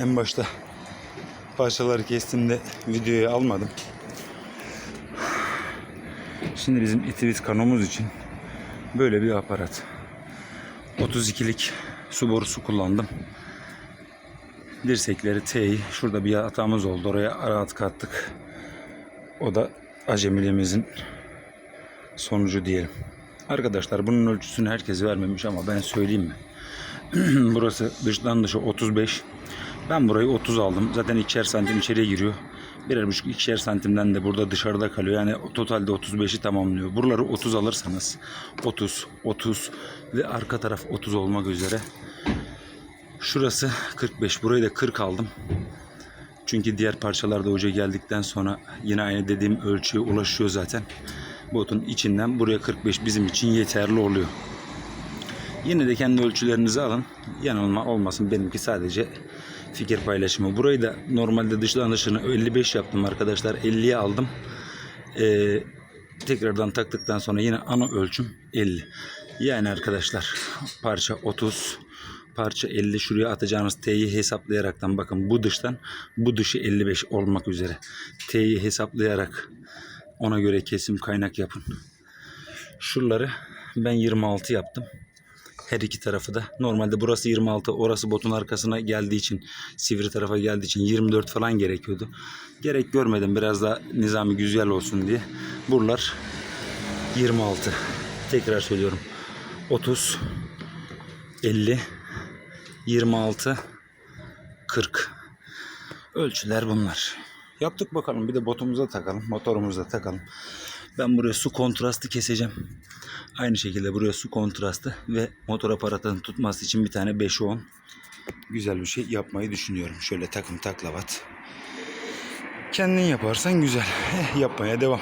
En başta parçaları kestim de videoyu almadım. Şimdi bizim itivit kanomuz için böyle bir aparat. 32'lik su borusu kullandım. Dirsekleri T'yi şurada bir hatamız oldu. Oraya rahat kattık. O da acemiliğimizin sonucu diyelim. Arkadaşlar bunun ölçüsünü herkes vermemiş ama ben söyleyeyim mi? Burası dıştan dışa 35. Ben burayı 30 aldım. Zaten ikişer santim içeriye giriyor. Birer buçuk ikişer santimden de burada dışarıda kalıyor. Yani totalde 35'i tamamlıyor. Buraları 30 alırsanız 30, 30 ve arka taraf 30 olmak üzere. Şurası 45. Burayı da 40 aldım. Çünkü diğer parçalarda hoca geldikten sonra yine aynı dediğim ölçüye ulaşıyor zaten. Botun içinden buraya 45 bizim için yeterli oluyor. Yine de kendi ölçülerinizi alın. Yanılma olmasın benimki sadece fikir paylaşımı. Burayı da normalde dıştan dışını 55 yaptım arkadaşlar. 50'ye aldım. Ee, tekrardan taktıktan sonra yine ana ölçüm 50. Yani arkadaşlar parça 30 parça 50 şuraya atacağınız T'yi hesaplayaraktan bakın bu dıştan bu dışı 55 olmak üzere. T'yi hesaplayarak ona göre kesim kaynak yapın. Şuraları ben 26 yaptım. Her iki tarafı da. Normalde burası 26, orası botun arkasına geldiği için, sivri tarafa geldiği için 24 falan gerekiyordu. Gerek görmedim biraz daha nizami güzel olsun diye. Buralar 26. Tekrar söylüyorum. 30, 50, 26, 40. Ölçüler bunlar. Yaptık bakalım. Bir de botumuza takalım. Motorumuza takalım. Ben buraya su kontrastı keseceğim. Aynı şekilde buraya su kontrastı ve motor aparatının tutması için bir tane 5'e 10 güzel bir şey yapmayı düşünüyorum. Şöyle takım taklavat. Kendin yaparsan güzel. Eh, yapmaya devam.